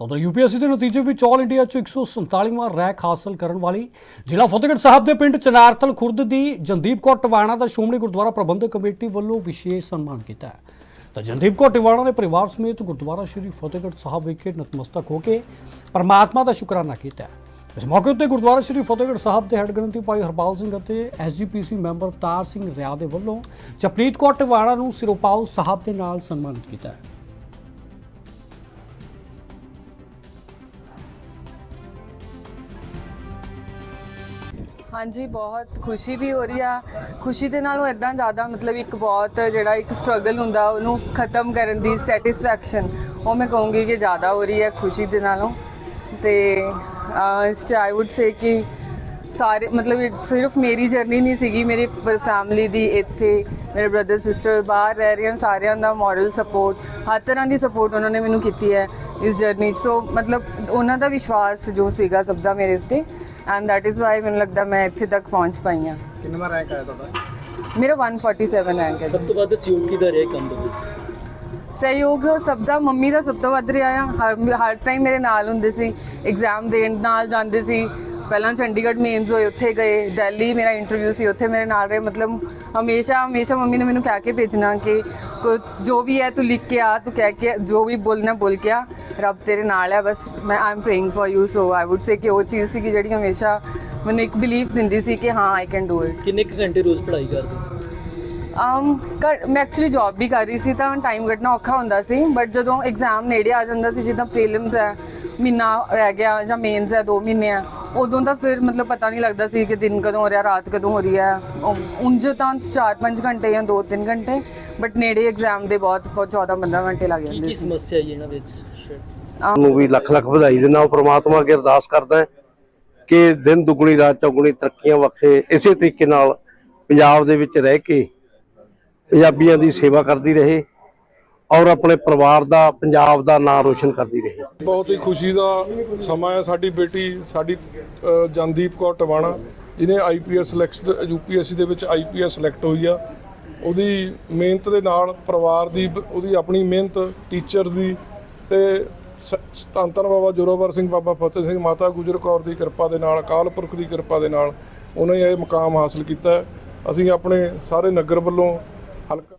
ਤਾਂ ਉਧਰ ਯੂਪੀਐਸਸੀ ਦੇ ਨਤੀਜੇ ਵਿੱਚ ਆਲ ਇੰਡੀਆ 'ਚ 147ਵਾਂ ਰੈਂਕ ਹਾਸਲ ਕਰਨ ਵਾਲੀ ਜ਼ਿਲ੍ਹਾ ਫਤਿਹਗੜ੍ਹ ਸਾਹਿਬ ਦੇ ਪਿੰਡ ਚਨਾਰਥਲ ਖੁਰਦ ਦੀ ਜਨਦੀਪ ਕੌਰ ਟਵਾਣਾ ਦਾ ਸ਼੍ਰੋਮਣੀ ਗੁਰਦੁਆਰਾ ਪ੍ਰਬੰਧਕ ਕਮੇਟੀ ਵੱਲੋਂ ਵਿਸ਼ੇਸ਼ ਸਨਮਾਨ ਕੀਤਾ ਤਾਂ ਜਨਦੀਪ ਕੌਰ ਟਵਾਣਾ ਨੇ ਪਰਿਵਾਰ ਸਮੇਤ ਗੁਰਦੁਆਰਾ ਸ਼੍ਰੀ ਫਤਿਹਗੜ੍ਹ ਸਾਹਿਬ ਵਿਖੇ ਨਤਮਸਤਕ ਹੋ ਕੇ ਪਰਮਾਤਮਾ ਦਾ ਸ਼ੁਕਰਾਨਾ ਕੀਤਾ ਇਸ ਮੌਕੇ ਉੱਤੇ ਗੁਰਦੁਆਰਾ ਸ਼੍ਰੀ ਫਤਿਹਗੜ੍ਹ ਸਾਹਿਬ ਦੇ ਹੈੱਡ ਗ੍ਰੰਥੀ ਭਾਈ ਹਰਪਾਲ ਸਿੰਘ ਅਤੇ ਐਸਜੀਪੀਸੀ ਮੈਂਬਰ ਅਵਤਾਰ ਸਿੰਘ ਰਿਆ ਦੇ ਵੱਲੋਂ ਜਪਨੀਤ ਕੌਰ ਟਵਾਣਾ ਨੂੰ ਸਿਰੋਪਾਓ ਸਾਹਿਬ ਦੇ ਨਾਲ ਸਨਮਾਨਿਤ ਕੀਤਾ ਹੈ। ਹਾਂਜੀ, ਬਹੁਤ ਖੁਸ਼ੀ ਵੀ ਹੋ ਰਹੀ ਆ। ਖੁਸ਼ੀ ਦੇ ਨਾਲੋਂ ਇਦਾਂ ਜ਼ਿਆਦਾ ਮਤਲਬ ਇੱਕ ਬਹੁਤ ਜਿਹੜਾ ਇੱਕ ਸਟਰਗਲ ਹੁੰਦਾ, ਉਹਨੂੰ ਖਤਮ ਕਰਨ ਦੀ ਸੈਟੀਸਫੈਕਸ਼ਨ ਉਹ ਮੈਂ ਕਹੂੰਗੀ ਕਿ ਜ਼ਿਆਦਾ ਹੋ ਰਹੀ ਹੈ ਖੁਸ਼ੀ ਦੇ ਨਾਲੋਂ। ਤੇ ਇਸ ਚ ਆਈ ਊਡ ਸੇ ਕਿ ਸਾਰੇ ਮਤਲਬ ਇਹ ਸਿਰਫ ਮੇਰੀ ਜਰਨੀ ਨਹੀਂ ਸੀਗੀ ਮੇਰੀ ਫੈਮਿਲੀ ਦੀ ਇੱਥੇ ਮੇਰੇ ਬ੍ਰਦਰ ਸਿਸਟਰ ਬਾਹਰ ਰਹਿ ਰਹੇ ਹਨ ਸਾਰਿਆਂ ਦਾ ਮੋਰਲ ਸਪੋਰਟ ਹਰ ਤਰ੍ਹਾਂ ਦੀ ਸਪੋਰਟ ਉਹਨਾਂ ਨੇ ਮੈਨੂੰ ਕੀਤੀ ਹੈ ਇਸ ਜਰਨੀ 'ਚ। ਸੋ ਮਤਲਬ ਉਹਨਾਂ ਦਾ ਵਿਸ਼ਵਾਸ ਜੋ ਸੀਗਾ ਸਭ ਦਾ ਮੇਰੇ ਉੱਤੇ ਐਂਡ that is why ਮੈਨੂੰ ਲੱਗਦਾ ਮੈਂ ਇੱਥੇ ਤੱਕ ਪਹੁੰਚ ਪਾਈ ਹਾਂ। ਕਿੰਨਾ ਰੈਂਕ ਆਇਆ ਤੁਹਾਡਾ? ਮੇਰਾ 147 ਰੈਂਕ ਹੈ ਸਭ ਤੋਂ ਵੱਧ ਸਹਿਯੋਗ ਕਿਹਦਾ ਰਿਹਾ ਕੰਮ ਦੇ ਵਿੱਚ? ਸਹਿਯੋਗ ਸਭ ਦਾ ਮੰਮੀ ਦਾ ਸਭ ਤੋਂ ਵੱਧ ਰਿਹਾ। ਆ ਹਰ ਹਰ ਟਾਈਮ ਮੇਰੇ ਨਾਲ ਹੁੰਦੇ ਸੀ ਐਗਜ਼ਾਮ ਦੇਣ ਨਾਲ ਜਾਂਦੇ ਸੀ। ਪਹਿਲਾਂ ਚੰਡੀਗੜ੍ਹ ਮੇਨਸ ਹੋਏ ਉੱਥੇ ਗਏ ਦਿੱਲੀ ਮੇਰਾ ਇੰਟਰਵਿਊ ਸੀ ਉੱਥੇ ਮੇਰੇ ਨਾਲ ਰਹੇ ਮਤਲਬ ਹਮੇਸ਼ਾ ਹਮੇਸ਼ਾ ਮੰਮੀ ਨੇ ਮੈਨੂੰ ਕਹਿ ਕੇ ਭੇਜਣਾ ਕਿ ਜੋ ਵੀ ਹੈ ਤੂੰ ਲਿਖ ਕੇ ਆ ਤੂੰ ਕਹਿ ਕੇ ਜੋ ਵੀ ਬੋਲਣਾ ਬੋਲ ਕੇ ਆ ਰੱਬ ਤੇਰੇ ਨਾਲ ਹੈ ਬਸ ਮੈਂ I am praying for you so I would say ਕਿ ਉਹ ਚੀਜ਼ ਸੀ ਕਿ ਜਿਹੜੀ ਹਮੇਸ਼ਾ ਮੈਨੂੰ ਇੱਕ ਬਿਲੀਫ ਦਿੰਦੀ ਸੀ ਕਿ ਹਾਂ ਆਈ ਕੈਨ ਡੂ ਇਟ ਕਿੰਨੇ ਕੁ ਘੰਟੇ ਰੋਜ਼ ਪੜ੍ਹਾਈ ਕਰਦੇ ਸੀ? ਅਮ ਕਰ ਮੈਂ ਐਕਚੁਅਲੀ ਜੌਬ ਵੀ ਕਰ ਰਹੀ ਸੀ ਤਾਂ ਟਾਈਮ ਕੱਢਣਾ ਔਖਾ ਹੁੰਦਾ ਸੀ ਬਟ ਜਦੋਂ ਐਗਜ਼ਾਮ ਨੇੜੇ ਆ ਜਾਂਦਾ ਸੀ ਜਿੱਦਾਂ ਪ੍ਰੀਲਿਮਸ ਹੈ ਮਹੀਨਾ ਰਹਿ ਗਿਆ ਜਾਂ ਮੇਨਸ ਹੈ 2 ਮਹੀਨੇ ਆ ਉਦੋਂ ਤਾਂ ਫਿਰ ਮਤਲਬ ਪਤਾ ਨਹੀਂ ਲੱਗਦਾ ਸੀ ਕਿ ਦਿਨ ਕਦੋਂ ਹੋ ਰਿਹਾ ਰਾਤ ਕਦੋਂ ਹੋ ਰਹੀ ਹੈ। ਉਂਝ ਤਾਂ 4-5 ਘੰਟੇ ਜਾਂ 2-3 ਘੰਟੇ ਬਟ ਨੇੜੇ ਐਗਜ਼ਾਮ ਦੇ ਬਹੁਤ ਬਹੁਤ 14-15 ਘੰਟੇ ਲੱਗ ਕੀ ਜਾਂਦੇ ਕੀ ਸੀ। ਸਮੱਸਿਆ ਆਈ ਇਹਨਾਂ ਵਿੱਚ? ਨੂੰ ਵੀ ਲੱਖ ਲੱਖ ਵਧਾਈ ਦਿੰਦਾ ਉਹ ਪ੍ਰਮਾਤਮਾ ਅੱਗੇ ਅਰਦਾਸ ਕਰਦਾ ਹੈ ਕਿ ਦਿਨ ਦੁਗਣੀ ਰਾਤ ਚੌਗੁਣੀ ਤਰੱਕੀਆਂ ਬਖਸ਼ੇ ਇਸੇ ਤਰੀਕੇ ਨਾਲ ਪੰਜਾਬ ਦੇ ਵਿੱਚ ਰਹਿ ਕੇ ਪੰਜਾਬੀਆਂ ਦੀ ਸੇਵਾ ਕਰਦੀ ਰਹੇ। ਔਰ ਆਪਣੇ ਪਰਿਵਾਰ ਦਾ, ਪੰਜਾਬ ਦਾ ਨਾਂ ਰੋਸ਼ਨ ਕਰਦੀ ਰਹੀ। ਬਹੁਤ ਹੀ ਖੁਸ਼ੀ ਦਾ ਸਮਾਂ ਹੈ ਸਾਡੀ ਬੇਟੀ, ਸਾਡੀ ਜਨਦੀਪ ਕੌਰ ਟਵਾਣਾ, ਜਿਹਨੇ ਆਈਪੀਐਸ ਸਿਲੈਕਸ਼ਨ ਯੂਪੀਐਸਸੀ ਦੇ ਵਿੱਚ ਆਈਪੀਐਸ ਸਿਲੈਕਟ ਹੋਈ ਆ। ਉਹਦੀ ਮਿਹਨਤ ਦੇ ਨਾਲ ਪਰਿਵਾਰ ਦੀ, ਉਹਦੀ ਆਪਣੀ ਮਿਹਨਤ, ਟੀਚਰ ਦੀ ਤੇ ਸ- ਧੰਨ ਧੰਨ ਬਾਬਾ ਜੋਰਾਵਰ ਸਿੰਘ, ਬਾਬਾ ਫਤਿਹ ਸਿੰਘ ਮਾਤਾ ਗੁਜਰ ਕੌਰ ਦੀ ਕਿਰਪਾ ਦੇ ਨਾਲ, ਅਕਾਲ ਪੁਰਖ ਦੀ ਕਿਰਪਾ ਦੇ ਨਾਲ ਉਹਨੇ ਇਹ ਮੁਕਾਮ ਹਾਸਲ ਕੀਤਾ। ਅਸੀਂ ਆਪਣੇ ਸਾਰੇ ਨਗਰ ਵੱਲੋਂ ਹਲਕਾ